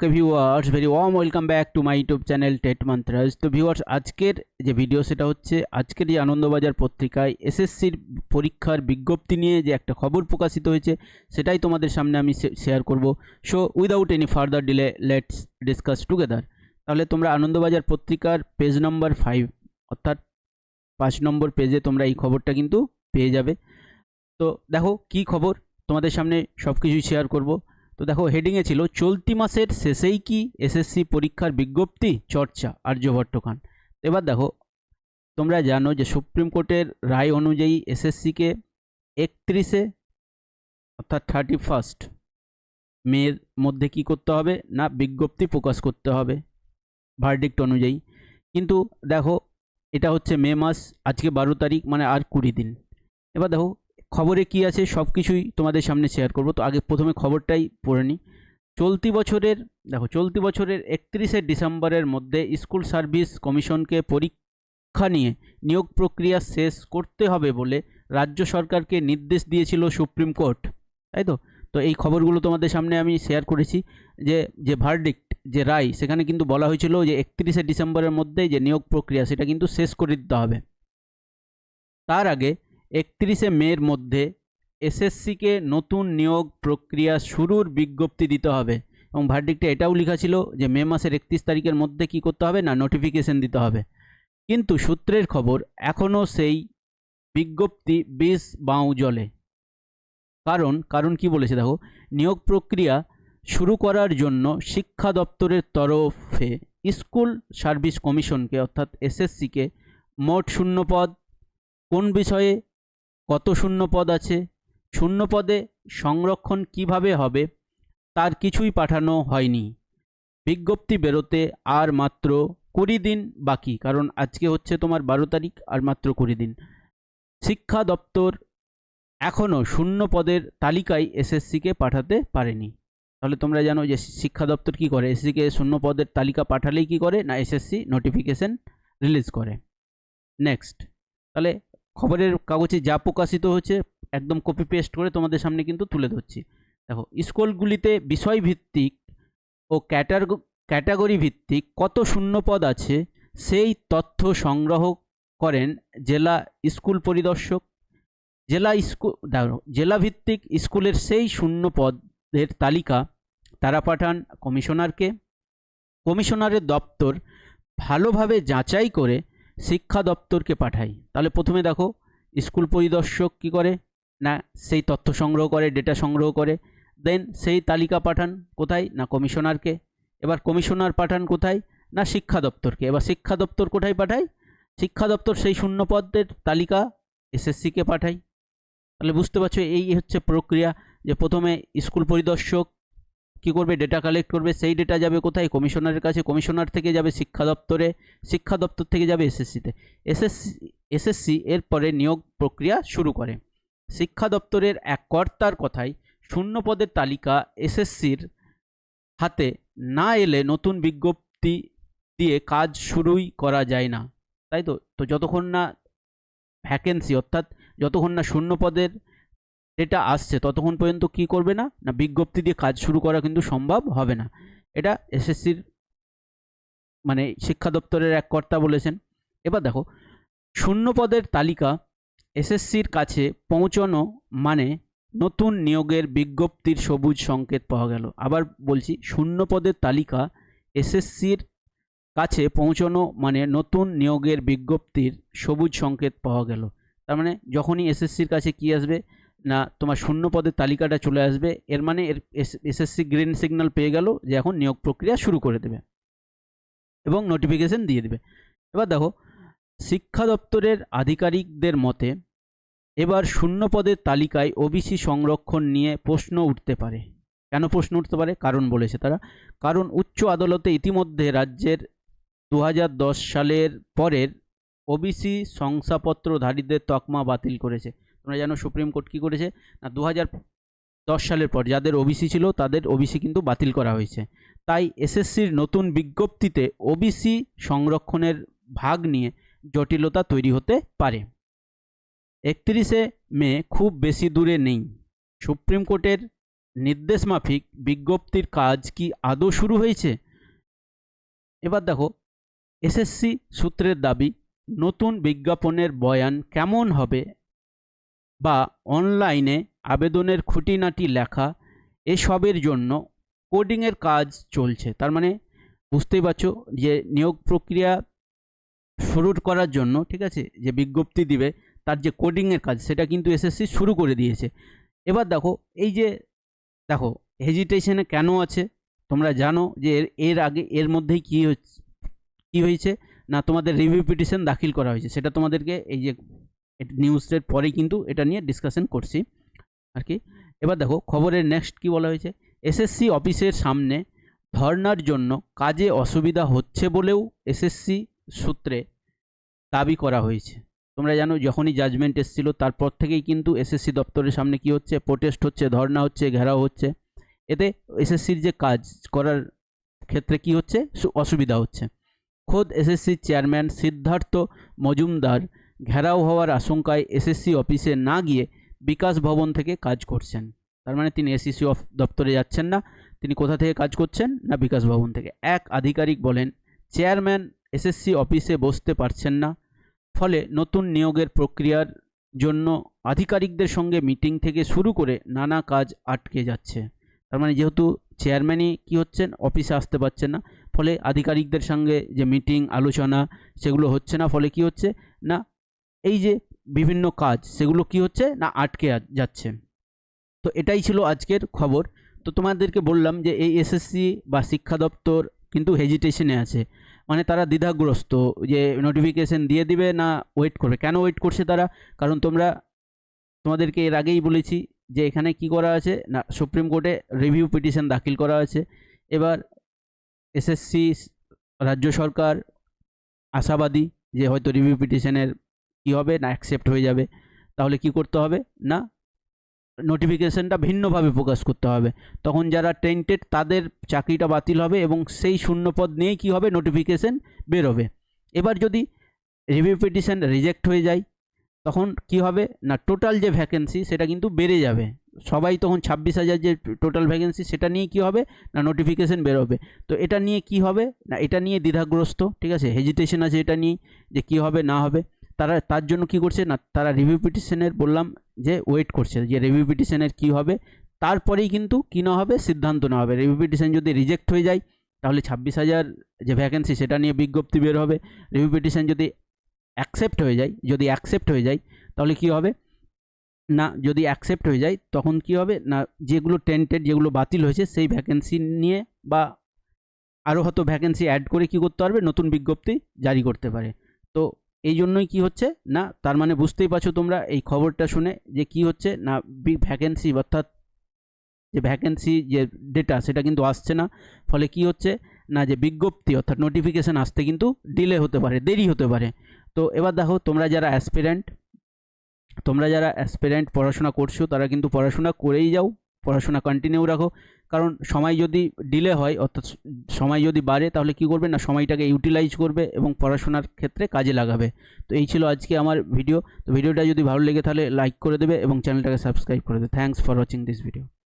Okay viewers very warm welcome back to my YouTube channel TET mantras তো viewers আজকের যে video সেটা হচ্ছে আজকের যে আনন্দবাজার পত্রিকায় এসএসসির পরীক্ষার বিজ্ঞপ্তি নিয়ে যে একটা খবর প্রকাশিত হয়েছে, সেটাই তোমাদের সামনে আমি শেয়ার করব। So without any further delay let's discuss together তাহলে তোমরা আনন্দবাজার পত্রিকার পেজ নম্বর ফাইভ অর্থাৎ পাঁচ নম্বর পেজে তোমরা এই খবরটা কিন্তু পেয়ে যাবে। তো দেখো, কি খবর? তোমাদের সামনে সব কিছুই শেয়ার করব। তো দেখো হেডিংয়ে ছিল, চলতি মাসের শেষেই কি এসএসসি পরীক্ষার বিজ্ঞপ্তি, চর্চা আর্যভট্ট খান এবার দেখো, তোমরা জানো যে সুপ্রিম কোর্টের রায় অনুযায়ী এসএসসিকে একত্রিশে, অর্থাৎ থার্টি ফার্স্ট মের মধ্যে কি করতে হবে? না, বিজ্ঞপ্তি প্রকাশ করতে হবে ভার্ডিক্ট অনুযায়ী। কিন্তু দেখো, এটা হচ্ছে মে মাস, আজকে বারো তারিখ মানে আর কুড়ি দিন। এবার দেখো খবরে কি আছে সব কিছুই তোমাদের সামনে শেয়ার করব। তো আগে প্রথমে খবরটাই পড়ে নিই। চলতি বছরের, দেখো, চলতি বছরের একত্রিশে ডিসেম্বরের মধ্যে স্কুল সার্ভিস কমিশনকে পরীক্ষা নিয়ে নিয়োগ প্রক্রিয়া শেষ করতে হবে বলে রাজ্য সরকারকে নির্দেশ দিয়েছিল সুপ্রিম কোর্ট। তাই তো? তো এই খবরগুলো তোমাদের সামনে আমি শেয়ার করেছি যে যে ভার্ডিক্ট যে রায়, সেখানে কিন্তু বলা হয়েছিল যে একত্রিশে ডিসেম্বরের মধ্যে যে নিয়োগ প্রক্রিয়া, সেটা কিন্তু শেষ করে দিতে হবে। তার আগে একত্রিশে মের মধ্যে এসএসসিকে নতুন নিয়োগ প্রক্রিয়া শুরুর বিজ্ঞপ্তি দিতে হবে। এবং ভার্ডিক্টে এটাও লেখা ছিল যে মে মাসের একত্রিশ তারিখের মধ্যে কি করতে হবে না নোটিফিকেশন দিতে হবে। কিন্তু সূত্রের খবর এখনও সেই বিজ্ঞপ্তি বেশ বাউ জলে। কারণ কারণ কি বলেছে দেখো, নিয়োগ প্রক্রিয়া শুরু করার জন্য শিক্ষা দপ্তরের তরফে স্কুল সার্ভিস কমিশনকে অর্থাৎ এসএসসিকে মোট শূন্যপদ কোন বিষয়ে কত শূন্য পদ আছে? শূন্য পদে সংরক্ষণ কীভাবে হবে? তার কিছুই পাঠানো হয়নি। বিজ্ঞপ্তি বেরোতে আর মাত্র কুড়ি দিন বাকি, কারণ আজকে হচ্ছে তোমার বারো তারিখ আর মাত্র কুড়ি দিন। শিক্ষা দপ্তর এখনও শূন্য পদের তালিকায় এসএসসিকে পাঠাতে পারেনি। তাহলে তোমরা জানো যে শিক্ষা দপ্তর কি করে? এসএসসিকে শূন্য পদের তালিকা পাঠালেই কি করে? না এসএসসি নোটিফিকেশন রিলিজ করে। নেক্সট। তাহলে খবরের কাগজে যা প্রকাশিত হচ্ছে একদম কপি পেস্ট করে তোমাদের সামনে কিন্তু তুলে ধরছি। দেখো, স্কুলগুলিতে বিষয়ভিত্তিক ও ক্যাটার ক্যাটাগরি ভিত্তিক কত শূন্যপদ আছে, সেই তথ্য সংগ্রহ করেন জেলা স্কুল পরিদর্শক। জেলা স্কুল জেলাভিত্তিক স্কুলের সেই শূন্য পদের তালিকা তারা পাঠান কমিশনারকে। কমিশনারের দপ্তর ভালোভাবে যাচাই করে শিক্ষা দপ্তরকে পাঠাই। তাহলে প্রথমে দেখো, স্কুল পরিদর্শক কি করে? না, সেই তথ্য সংগ্রহ করে ডেটা সংগ্রহ করে দেন সেই তালিকা পাঠান কোথায়? না, কমিশনারকে। এবার কমিশনার পাঠান কোথায়? না, শিক্ষা দপ্তরকে। এবার শিক্ষা দপ্তর কোথায় পাঠায় শিক্ষা দপ্তর সেই শূন্য পদের তালিকা এসএসসিকে পাঠায় তাহলে বুঝতে পারছ, এই হচ্ছে প্রক্রিয়া যে প্রথমে স্কুল পরিদর্শক কী করবে? ডেটা কালেক্ট করবে। সেই ডেটা যাবে কোথায়? কমিশনারের কাছে। কমিশনার থেকে যাবে শিক্ষা দপ্তরে। শিক্ষা দপ্তর থেকে যাবে এসএসসিতে এসএসসি এসএসসি এরপরে নিয়োগ প্রক্রিয়া শুরু করে। শিক্ষা দপ্তরের এক কর্তার কথায় শূন্য পদের তালিকা এসএসসির হাতে না এলে নতুন বিজ্ঞপ্তি দিয়ে কাজ শুরুই করা যায় না। তাই তো? তো যতক্ষণ না ভ্যাকেন্সি অর্থাৎ যতক্ষণ না শূন্য পদের এটা আসছে, ততক্ষণ পর্যন্ত কি করবে না? না, বিজ্ঞপ্তি দিয়ে কাজ শুরু করা কিন্তু সম্ভব হবে না। এটা এসএসসির মানে শিক্ষা দপ্তরের এক কর্তা বলেছেন। এবার দেখো, শূন্য পদের তালিকা এসএসসির কাছে পৌঁছানো মানে নতুন নিয়োগের বিজ্ঞপ্তির সবুজ সংকেত পাওয়া গেল। আবার বলছি, শূন্য পদের তালিকা এসএসসির কাছে পৌঁছানো মানে নতুন নিয়োগের বিজ্ঞপ্তির সবুজ সংকেত পাওয়া গেল। তার মানে যখনই এসএসসির কাছে কি আসবে না, তোমার শূন্য পদের তালিকাটা চলে আসবে। এর মানে এর এস, এসএসসি গ্রিন সিগন্যাল পেয়ে গেল যে এখন নিয়োগ প্রক্রিয়া শুরু করে দেবে এবং নোটিফিকেশন দিয়ে দেবে। এবার দেখো, শিক্ষা দপ্তরের আধিকারিকদের মতে এবার শূন্য পদের তালিকায় ওবিসি সংরক্ষণ নিয়ে প্রশ্ন উঠতে পারে। কেন প্রশ্ন উঠতে পারে? কারণ বলেছে তারা। কারণ উচ্চ আদালতে ইতিমধ্যে রাজ্যের দু হাজার দশ সালের পরের ওবিসি শংসাপত্রধারীদের তকমা বাতিল করেছে। তোমরা জানো সুপ্রিম কোর্ট কী করেছে? না দু দশ সালের পর যাদের ওবিসি ছিল, তাদের ওবিসি কিন্তু বাতিল করা হয়েছে। তাই এসএসসির নতুন বিজ্ঞপ্তিতে ওবিসি সংরক্ষণের ভাগ নিয়ে জটিলতা তৈরি হতে পারে। একত্রিশে মে খুব বেশি দূরে নেই। সুপ্রিম কোর্টের নির্দেশ মাফিক বিজ্ঞপ্তির কাজ কি আদৌ শুরু হয়েছে? এবার দেখো এসএসসি সূত্রের দাবি, নতুন বিজ্ঞাপনের বয়ান কেমন হবে বা অনলাইনে আবেদনের খুঁটিনাটি লেখা, এসবের জন্য কোডিংয়ের কাজ চলছে। তার মানে বুঝতেই পারছ যে নিয়োগ প্রক্রিয়া শুরু করার জন্য, ঠিক আছে, যে বিজ্ঞপ্তি দিবে, তার যে কোডিংয়ের কাজ, সেটা কিন্তু এসএসসি শুরু করে দিয়েছে। এবার দেখো, এই যে দেখো হেজিটেশনে কেন আছে? তোমরা জানো যে এর এর আগে, এর মধ্যেই কী হচ্ছে, কী হয়েছে? না তোমাদের রিভিউ পিটিশন দাখিল করা হয়েছে। সেটা তোমাদেরকে এই যে নিউজের পরেই কিন্তু এটা নিয়ে ডিসকাশন করছি আর কি। এবার দেখো, খবরের নেক্সট কি বলা হয়েছে? এসএসসি অফিসের সামনে ধর্নার জন্য কাজে অসুবিধা হচ্ছে বলেও এসএসসি সূত্রে দাবি করা হয়েছে। তোমরা জানো, যখনই জাজমেন্ট এসেছিল, তারপর থেকেই কিন্তু এসএসসি দপ্তরের সামনে কি হচ্ছে? প্রোটেস্ট হচ্ছে, ধর্না হচ্ছে, ঘেরাও হচ্ছে। এতে এসএসসির যে কাজ করার ক্ষেত্রে কি হচ্ছে? অসুবিধা হচ্ছে। খোদ এসএসসির চেয়ারম্যান সিদ্ধার্থ মজুমদার ঘেরাও হওয়ার আশঙ্কায় এসএসসি অফিসে না গিয়ে বিকাশ ভবন থেকে কাজ করছেন। তার মানে তিনি এসএসসি অফ দপ্তরে যাচ্ছেন না। তিনি কোথা থেকে কাজ করছেন না বিকাশ ভবন থেকে? এক আধিকারিক বলেন, চেয়ারম্যান এসএসসি অফিসে বসতে পারছেন না। ফলে নতুন নিয়োগের প্রক্রিয়ার জন্য আধিকারিকদের সঙ্গে মিটিং থেকে শুরু করে নানা কাজ আটকে যাচ্ছে। তার মানে যেহেতু চেয়ারম্যানই কী হচ্ছেন অফিসে আসতে পারছেন না। ফলে আধিকারিকদের সঙ্গে যে মিটিং, আলোচনা, সেগুলো হচ্ছে না। ফলে কি হচ্ছে? না এই যে বিভিন্ন কাজ, সেগুলো কি হচ্ছে না আটকে যাচ্ছে? তো এটাই ছিল আজকের খবর। তো তোমাদেরকে বললাম যে এই এসএসসি বা শিক্ষা দপ্তর কিন্তু হেজিটেশনে আছে। মানে তারা দ্বিধাগ্রস্ত যে নোটিফিকেশন দিয়ে দিবে না ওয়েট করবে। কেন ওয়েট করছে তারা? কারণ তোমরা, তোমাদেরকে এর আগেই বলেছি যে এখানে কি করা আছে না সুপ্রিম কোর্টে রিভিউ পিটিশন দাখিল করা আছে। এবার এসএসসি, রাজ্য সরকার আশাবাদী যে হয়তো রিভিউ পিটিশনের কী হবে? না অ্যাকসেপ্ট হয়ে যাবে। তাহলে কি করতে হবে? না নোটিফিকেশনটা ভিন্নভাবে প্রকাশ করতে হবে। তখন যারা টেন্টেড তাদের চাকরিটা বাতিল হবে এবং সেই শূন্যপদ নিয়েই কী হবে? নোটিফিকেশন বেরোবে এবার যদি রিভিউ পিটিশন রিজেক্ট হয়ে যায়, তখন কি হবে? না টোটাল যে ভ্যাকেন্সি সেটা কিন্তু বেড়ে যাবে। সবাই তখন ছাব্বিশ হাজার যে টোটাল ভ্যাকেন্সি সেটা নিয়ে কি হবে? না নোটিফিকেশন বেরোবে তো এটা নিয়ে কি হবে? না, এটা নিয়ে দ্বিধাগ্রস্ত, ঠিক আছে? হেজিটেশন আছে এটা নিয়ে যে কি হবে, না হবে। তারা তার জন্য কি করছে না, তারা রিভিউ পিটিশনের বললাম যে ওয়েট করছে, যে রিভিউ পিটিশনের কী হবে, তারপরেই কিন্তু কী না হবে, সিদ্ধান্ত নেওয়া হবে। রিভিউ পিটিশন যদি রিজেক্ট হয়ে যায়, তাহলে ছাব্বিশ হাজার যে ভ্যাকেন্সি সেটা নিয়ে বিজ্ঞপ্তি বের হবে। রিভিউ পিটিশন যদি অ্যাকসেপ্ট হয়ে যায়, যদি অ্যাকসেপ্ট হয়ে যায়, তাহলে কি হবে? না, যদি অ্যাকসেপ্ট হয়ে যায়, তখন কি হবে? না, যেগুলো টেন্টেড যেগুলো বাতিল হয়েছে, সেই ভ্যাকেন্সি নিয়ে বা আরও হয়তো ভ্যাকেন্সি অ্যাড করে কি করতে পারবে? নতুন বিজ্ঞপ্তি জারি করতে পারে। তো এই জন্যই কি হচ্ছে? না, তার মানে বুঝতেই পারছ তোমরা এই খবরটা শুনে যে কি হচ্ছে? না ভ্যাকেন্সি অর্থাৎ যে ভ্যাকেন্সি যে ডেটা সেটা কিন্তু আসছে না। ফলে কি হচ্ছে? না, যে বিজ্ঞপ্তি অর্থাৎ নোটিফিকেশান আসতে কিন্তু ডিলে হতে পারে, দেরি হতে পারে। তো এবার দেখো, তোমরা যারা অ্যাসপিরেন্ট তোমরা যারা অ্যাসপিরেন্ট পড়াশোনা করছ, তারা কিন্তু পড়াশোনা করেই যাও। পড়াশোনা কন্টিনিউ রাখো। কারণ সময় যদি ডিলে হয়, অর্থাৎ সময় যদি বাড়ে, তাহলে কি করবে না, সময়টাকে ইউটিলাইজ করবে এবং পড়াশোনার ক্ষেত্রে কাজে লাগাবে। তো এই ছিল আজকে আমার ভিডিও তো ভিডিওটা যদি ভালো লেগে, তাহলে লাইক করে দেবে এবং চ্যানেলটাকে সাবস্ক্রাইব করে দেবে। Thanks for watching this video